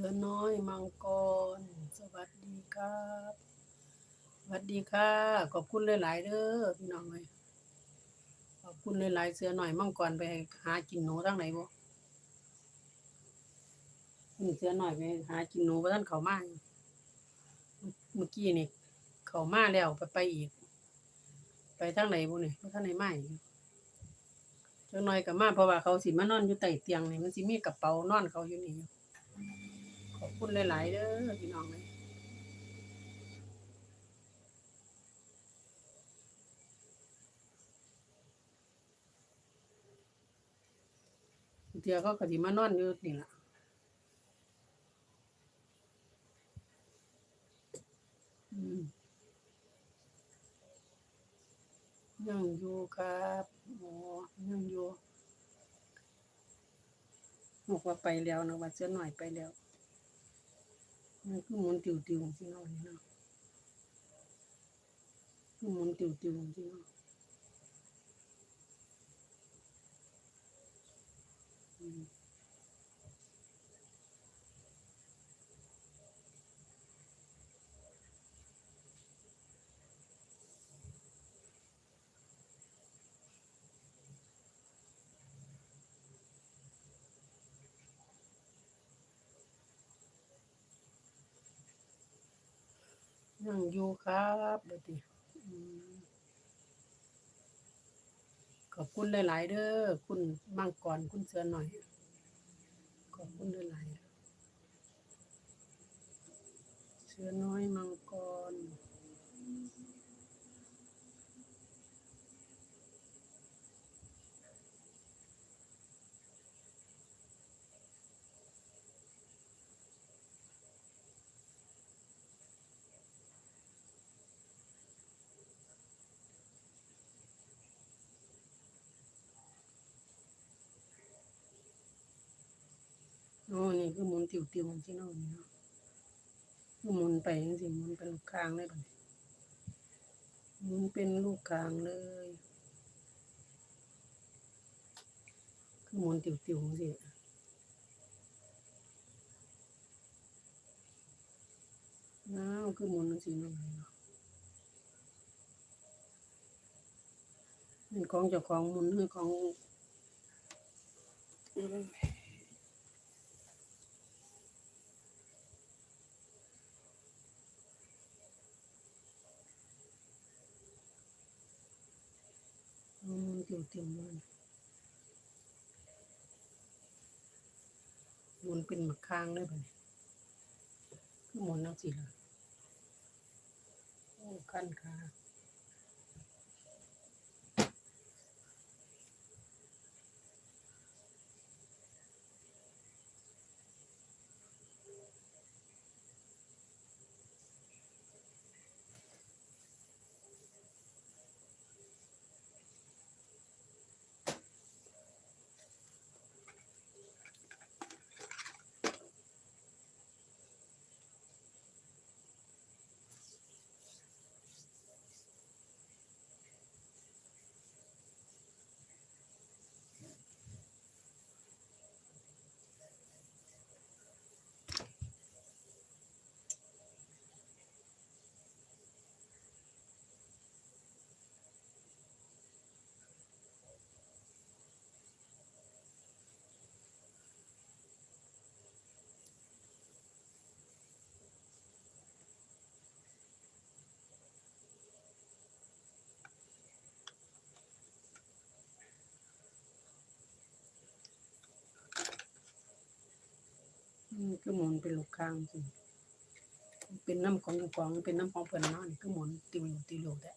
สือน้อยมังกร สวัสดีครับสวัสดีค่ะ ขอบคุณหลาย ๆเด้อพี่น้องเลยขอบคุณหลายๆเสือหน่อยมังกรไปหากินหนูทางไหนบ่นี่เสือหน่อยไปหากินหนูบ่ท่านเขามาเมื่อกี้นี่เขามาแล้วไปไปอีก ไปทางไหนบ่นี่บ่ท่านไหนมาอีกจังหน่อยก็มาเพราะว่าเขาสิมานอนอยู่ใต้เตียงนี่มันสิมีกระเป๋านอนเขาอยู่นี่อยู่ อบคุณหลาย ๆเด้อพี่น้องเลยเดี๋ยวเขาก็สิมานอนอยู่นี่ล่ะยังอยู่ครับโอ้ยังอยู่บอกว่าไปแล้วนะว่าเสื้อหน่อยไปแล้ว มันคือหมุนติวติวๆสิเนาะนี่เนาะคือหมุนติวติวๆสิเนาะ ยังอยู่ครับเดี๋ยวดิอืมขอบคุณหลาย ๆ เด้อคุณมังกรคุณเสือหน่อย ขอบคุณหลายๆเสือน้อยมังกร โอ้นี่ คือหมุนติวติวๆที่นาะนี่เนาะคือหมุนไปจังๆหมุนเป็นลูกคางเลยบัดนี้หมุนเป็นลูกคางเลยคือหมุนติวติวๆจังซี่อ้าวคือหมุนจังๆเนาะนี่เนาะเป็นของเจ้าของมุนคือของ อืมอืมติวติวมันหมุนเป็นหมักข้างเลยบ่เนี่ยคือหมุนจังซี่ล่ะโอ้คันค่ะ คือหมุนเป็นลูกค้างสิเป็นน้ำของกองเป็นน้ำของเพิ่นเนาะนี่คือหมุนติวติวแต่